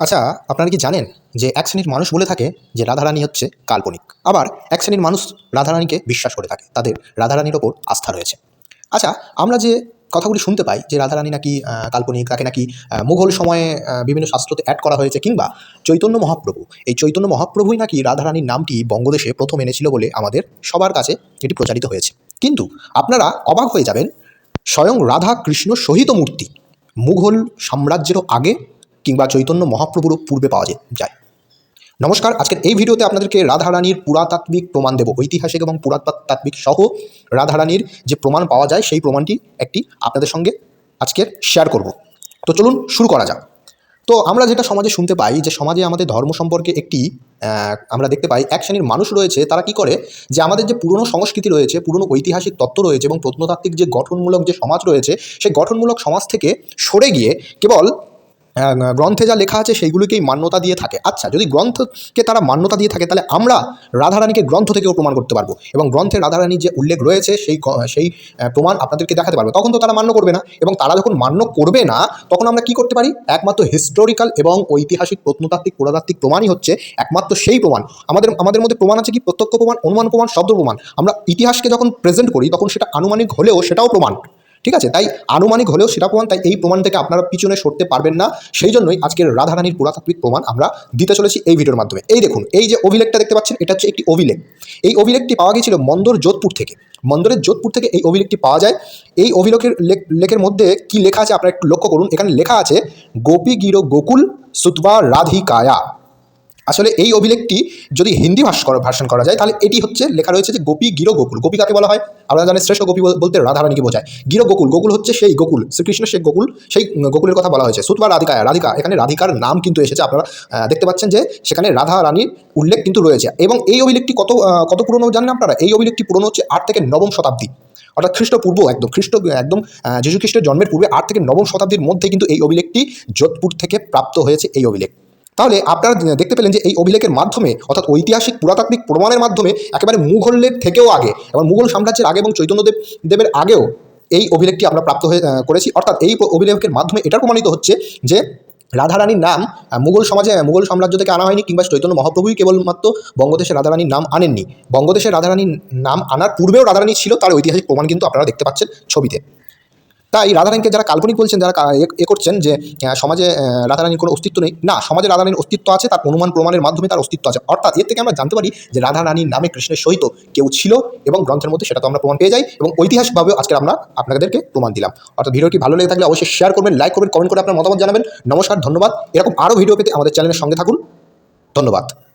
আচ্ছা আপনারা কি জানেন যে এক শ্রেণির মানুষ বলে থাকে যে রাধারানী হচ্ছে কাল্পনিক? আবার এক শ্রেণির মানুষ রাধারানীকে বিশ্বাস করে থাকে, তাদের রাধারানীর ওপর আস্থা রয়েছে। আচ্ছা আমরা যে কথাগুলি শুনতে পাই যে রাধারানী নাকি কাল্পনিক, তাকে নাকি মুঘল সময়ে বিভিন্ন শাস্ত্রতে অ্যাড করা হয়েছে কিংবা চৈতন্য মহাপ্রভু, এই চৈতন্য মহাপ্রভুই নাকি রাধারানীর নামটি বঙ্গদেশে প্রথম এনেছিল বলে আমাদের সবার কাছে এটি প্রচারিত হয়েছে। কিন্তু আপনারা অবাক হয়ে যাবেন, স্বয়ং রাধা কৃষ্ণ সহিত মূর্তি, মুঘল সাম্রাজ্যেরও আগে কিংবা চৈতন্য মহাপ্রভুরও পূর্বে পাওয়া যায় নমস্কার, আজকের এই ভিডিওতে আপনাদেরকে রাধারানীর পুরাতাত্ত্বিক প্রমাণ দেব। ঐতিহাসিক এবং পুরাতাত্ত্বিক সহ রাধারানীর যে প্রমাণ পাওয়া যায়, সেই প্রমাণটি একটি আপনাদের সঙ্গে আজকের শেয়ার করব। তো চলুন শুরু করা যাক। তো আমরা যেটা সমাজে শুনতে পাই যে সমাজে আমাদের ধর্ম সম্পর্কে একটি আমরা দেখতে পাই এক শ্রেণির মানুষ রয়েছে, তারা কি করে? যে আমাদের যে পুরনো সংস্কৃতি রয়েছে, পুরনো ঐতিহাসিক তত্ত্ব রয়েছে এবং প্রত্নতাত্ত্বিক যে গঠনমূলক যে সমাজ রয়েছে, সেই গঠনমূলক সমাজ থেকে সরে গিয়ে কেবল গ্রন্থে যা লেখা আছে সেইগুলিকেই মান্যতা দিয়ে থাকে। আচ্ছা যদি গ্রন্থকে তারা মান্যতা দিয়ে থাকে, তাহলে আমরা রাধারানীকে গ্রন্থ থেকেও প্রমাণ করতে পারব। এবং গ্রন্থে রাধারানীর যে উল্লেখ রয়েছে, সেই সেই প্রমাণ আপনাদেরকে দেখাতে পারব। তখন তো তারা মান্য করবে না। এবং তারা যখন মান্য করবে না, তখন আমরা কি করতে পারি? একমাত্র হিস্টোরিক্যাল এবং ঐতিহাসিক প্রত্নতাত্ত্বিক, পুরাতাত্ত্বিক প্রমাণই হচ্ছে একমাত্র সেই প্রমাণ। আমাদের আমাদের মধ্যে প্রমাণ আছে কি? প্রত্যক্ষ প্রমাণ, অনুমান প্রমাণ, শব্দ প্রমাণ। আমরা ইতিহাসকে যখন প্রেজেন্ট করি, তখন সেটা আনুমানিক হলেও সেটাও প্রমাণ। ঠিক আছে? তাই আনুমানিক হলেও সেটা প্রমাণ, তাই এই প্রমাণ থেকে আপনারা পিছনে সরতে পারবেন না। সেই জন্যই আজকের রাধারানীর পুরাতাত্ত্বিক প্রমাণ আমরা দিতে চলেছি এই ভিডিওর মাধ্যমে। এই দেখুন, এই যে অভিলেখটা দেখতে পাচ্ছেন, এটা হচ্ছে একটি অভিলেখ। এই অভিলেখটি পাওয়া গিয়েছিল মন্দর যোধপুর থেকে। মন্দরের যোধপুর থেকে এই অভিলেখটি পাওয়া যায়। এই অভিলেখের লেখ- লেখের মধ্যে কি লেখা আছে? আপনারা একটু লক্ষ্য করুন। এখানে লেখা আছে গোপী গিরো গোকুল সুতবা রাধিকায়া। আসলে এই অভিলেখটি যদি হিন্দি ভাষ করা ভার্সন করা যায়, তাহলে এটি হচ্ছে, লেখা রয়েছে যে গোপী গিরো গোকুল গোপী কাকে বলা হয়, আপনারা জানেন শ্রেষ্ঠ গোপী বলতে রাধারানীকে বোঝায়। গিরো গোকুল গোকুল হচ্ছে সেই গোকুল শ্রীকৃষ্ণের সেই গোকুল, সেই গোকুলের কথা বলা হয়েছে। সুতবা রাধিকা রাধিকা, এখানে রাধিকার নাম কিন্তু এসেছে, আপনারা দেখতে পাচ্ছেন যে সেখানে রাধা রানীর উল্লেখ কিন্তু রয়েছে। এবং এই অভিলেখটি কত কত পুরনো জানেন আপনারা? এই অভিলেখটি পুরনো হচ্ছে আট থেকে নবম শতাব্দী। অর্থাৎ খ্রিস্টপূর্ব একদম, খ্রিস্ট, একদম যীশু খ্রিস্টের জন্মের পূর্বে আট থেকে নবম শতাব্দীর মধ্যে কিন্তু এই অভিলেখটি যোধপুর থেকে প্রাপ্ত হয়েছে এই অভিলেখ। তাহলে আপনারা দেখতে পেলেন যে এই অভিলেখের মাধ্যমে, অর্থাৎ ঐতিহাসিক পুরাতাত্ত্বিক প্রমাণের মাধ্যমে একেবারে মুঘলের থেকেও আগে এবং মুঘল সাম্রাজ্যের আগে এবং চৈতন্যদেব দেবের আগেও এই অভিলেখটি আমরা প্রাপ্ত হয়ে করেছি। অর্থাৎ এই অভিলেখের মাধ্যমে এটা প্রমাণিত হচ্ছে যে রাধারানীর নাম মুঘল সমাজে মুঘল সাম্রাজ্য থেকে আনা হয়নি কিংবা চৈতন্য মহাপ্রভুই কেবলমাত্র বঙ্গদেশের রাধারানীর নাম আনেননি। বঙ্গদেশের রাধারানীর নাম আনার পূর্বেও রাধারানী ছিল, তার ঐতিহাসিক প্রমাণ কিন্তু আপনারা দেখতে পাচ্ছেন ছবিতে। তাই রাধারানীকে যারা কাল্পনিক বলছেন, যারা এ- করছেন যে সমাজে রাধারানীর কোনো অস্তিত্ব নেই, না, সমাজে রাধারানীর অস্তিত্ব আছে, তার অনুমান প্রমাণের মাধ্যমে তার অস্তিত্ব আছে। অর্থাৎ এর থেকে আমরা জানতে পারি যে রাধারানীর নামে কৃষ্ণের সহিত কেউ ছিল এবং গ্রন্থের মধ্যে সেটা তো আমরা প্রমাণ পেয়ে যাই এবং ঐতিহাসিকভাবেও আজকে আমরা আপনাদেরকে প্রমাণ দিলাম। অর্থাৎ ভিডিওটি ভালো লেগে থাকলে অবশ্যই শেয়ার করবেন লাইক করবেন কমেন্ট করে আপনার মতামত জানাবেন। নমস্কার, ধন্যবাদ। এরকম আরও ভিডিও পেতে আমাদের চ্যানেলের সঙ্গে থাকুন। ধন্যবাদ।